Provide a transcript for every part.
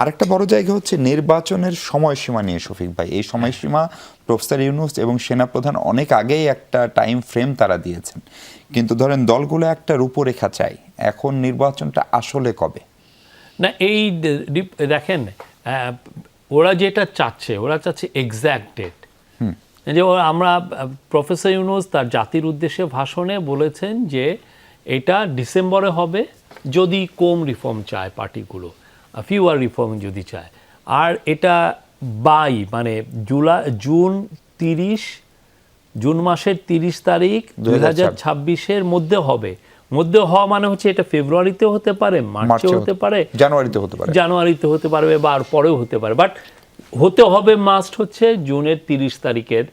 আরেকটা বড় জায়গা হচ্ছে নির্বাচনের সময়সীমা নিয়ে শফিক ভাই। এই সময়সীমা প্রফেসর ইউনুস এবং সেনাপ্রধান অনেক আগেই একটা টাইম ফ্রেম তারা দিয়েছেন। কিন্তু ধরেন দলগুলো একটা রূপরেখা চাই এখন নির্বাচনটা আসলে কবে? না এই দেখেন ওরা যেটা চাচ্ছে ওরা চাচ্ছে এক্স্যাক্ট ডেট যে আমরা প্রফেসর ইউনুস তার জাতির উদ্দেশ্যে ভাষণে বলেছেন যে এটা ডিসেম্বরে হবে যদি কম রিফর্ম চায় পার্টিগুলো। ফিউয়ার রিফর্ম যদি চায়। আর এটা বাই মানে জুলাই জুন তিরিশ জুন মাসের তিরিশ তারিখ দুই হাজার ছাব্বিশের মধ্যে হবে। মধ্যে হওয়া মানে হচ্ছে এটা ফেব্রুয়ারিতে হতে পারে মার্চে হতে পারে জানুয়ারিতে হতে পারে। জানুয়ারিতে হতে পারবে বা আর পরেও হতে পারে। বাট হতে হবে মাস্ট হচ্ছে জুনের তিরিশ তারিখের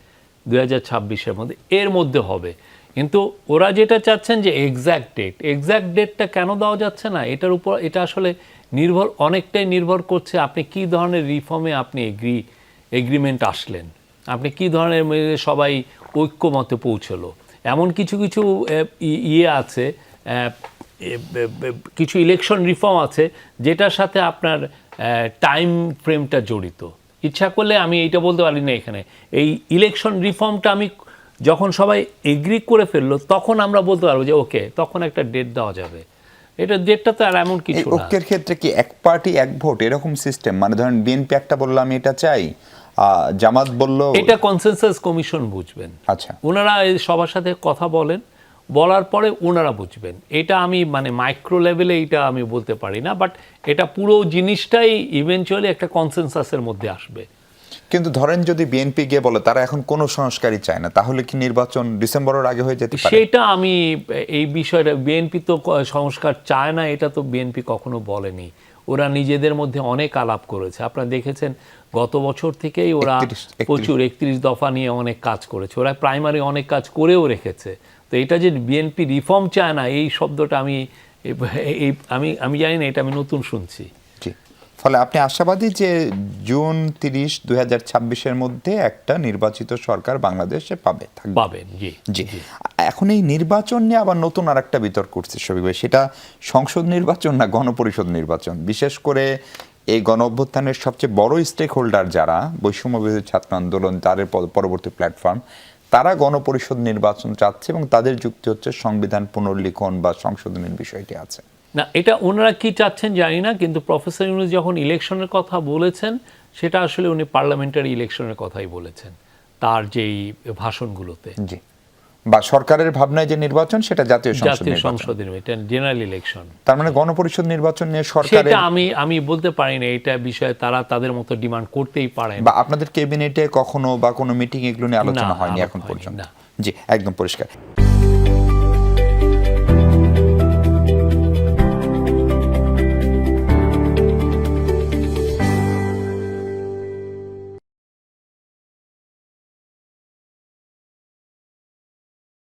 দুই হাজার ছাব্বিশের মধ্যে। এর মধ্যে হবে। কিন্তু ওরা যেটা চাচ্ছেন যে এক্স্যাক্ট ডেট এক্স্যাক্ট ডেটটা কেন দেওয়া যাচ্ছে না? এটার উপর, এটা আসলে নির্ভর, অনেকটাই নির্ভর করছে আপনি কি ধরনের রিফর্মে আপনি এগ্রি এগ্রিমেন্ট আসলেন। আপনি কি ধরনের সবাই ঐক্যমতে পৌঁছলো। এমন কিছু কিছু ইয়ে আছে কিছু ইলেকশন রিফর্ম আছে, যেটার সাথে আপনার টাইম ফ্রেমটা জড়িত। ইচ্ছা করলে আমি এইটা বলতে পারি না এখানে। এই ইলেকশন রিফর্মটা আমি যখন সবাই এগ্রি করে ফেলল তখন আমরা বলতে পারব যে ওকে তখন একটা ডেট দেওয়া যাবে। এটা ডেটটা তো আর এমন কিছু না। ঐক্যের ক্ষেত্রে কি এক পার্টি এক ভোট এরকম সিস্টেম মানে ধরেন বিএনপি একটা বলল আমি এটা চাই। জামাত বলল এটা কনসেনসাস কমিশন বুঝবেন। আচ্ছা। ওনারা সবার সাথে কথা বলেন বলার পরে ওনারা বুঝবেন। এটা আমি মানে মাইক্রো লেভেলে এটা আমি বলতে পারি না বাট এটা পুরো জিনিসটাই ইভেনচুয়ালি একটা কনসেনসাসের মধ্যে আসবে। কিন্তু ধরেন যদি বিএনপি গিয়ে বলে তারা এখন কোনো সংস্কারই চায় না তাহলে কি নির্বাচন ডিসেম্বরের আগে হয়ে যেতে পারে? সেটা আমি এই বিষয়টা বিএনপি তো সংস্কার চায় না এটা তো বিএনপি কখনো বলেনি। ওরা নিজেদের মধ্যে অনেক আলাপ করেছে। আপনারা দেখেছেন গত বছর থেকেই ওরা 31 31 প্রচুর একত্রিশ দফা নিয়ে অনেক কাজ করেছে। ওরা প্রাইমারি অনেক কাজ করেও রেখেছে। তো এটা যে বিএনপি রিফর্ম চায় না এই শব্দটা আমি এই আমি আমি জানি না এটা আমি নতুন শুনছি। জি। ফলে আপনি আশাবাদী যে জুন তিরিশ দুই হাজার ছাব্বিশের মধ্যে একটা নির্বাচিত সরকার বাংলাদেশে পাবে পাবেন জি জি। এখন এই নির্বাচন নিয়ে আবার নতুন আর একটা বিতর্ক উঠছে শফিক ভাই সেটা সংসদ নির্বাচন না গণপরিষদ নির্বাচন? বিশেষ করে এই গণ অভ্যুত্থানের সবচেয়ে বড় স্টেক হোল্ডার যারা বৈষম্য ছাত্র আন্দোলন তাদের পরবর্তী প্ল্যাটফর্ম তারা গণপরিষদ নির্বাচন চাচ্ছে এবং তাদের যুক্তি হচ্ছে সংবিধান পুনর্লিখন বা সংশোধনের বিষয়টি আছে। না এটা ওনারা কি চাচ্ছেন জানি না কিন্তু প্রফেসর ইউনুস যখন ইলেকশনের কথা বলেছেন সেটা আসলে উনি পার্লামেন্টারি ইলেকশনের কথাই বলেছেন তার যেই ভাষণগুলোতে। জি। বা সরকারের ভাবনায় যে নির্বাচন সেটা জাতীয় সংসদ জাতীয় সংসদের এটা জেনারেল ইলেকশন তার মানে গণপরিষদ নির্বাচন নিয়ে সরকারের সেটা আমি আমি বলতে পারি না এটা বিষয়ে তারা তাদের মতো ডিমান্ড করতেই পারেন। বা আপনাদের ক্যাবিনেটে কখনো বা কোনো মিটিং এগুলো নিয়ে আলোচনা হয়নি এখন পর্যন্ত? জি একদম পরিষ্কার।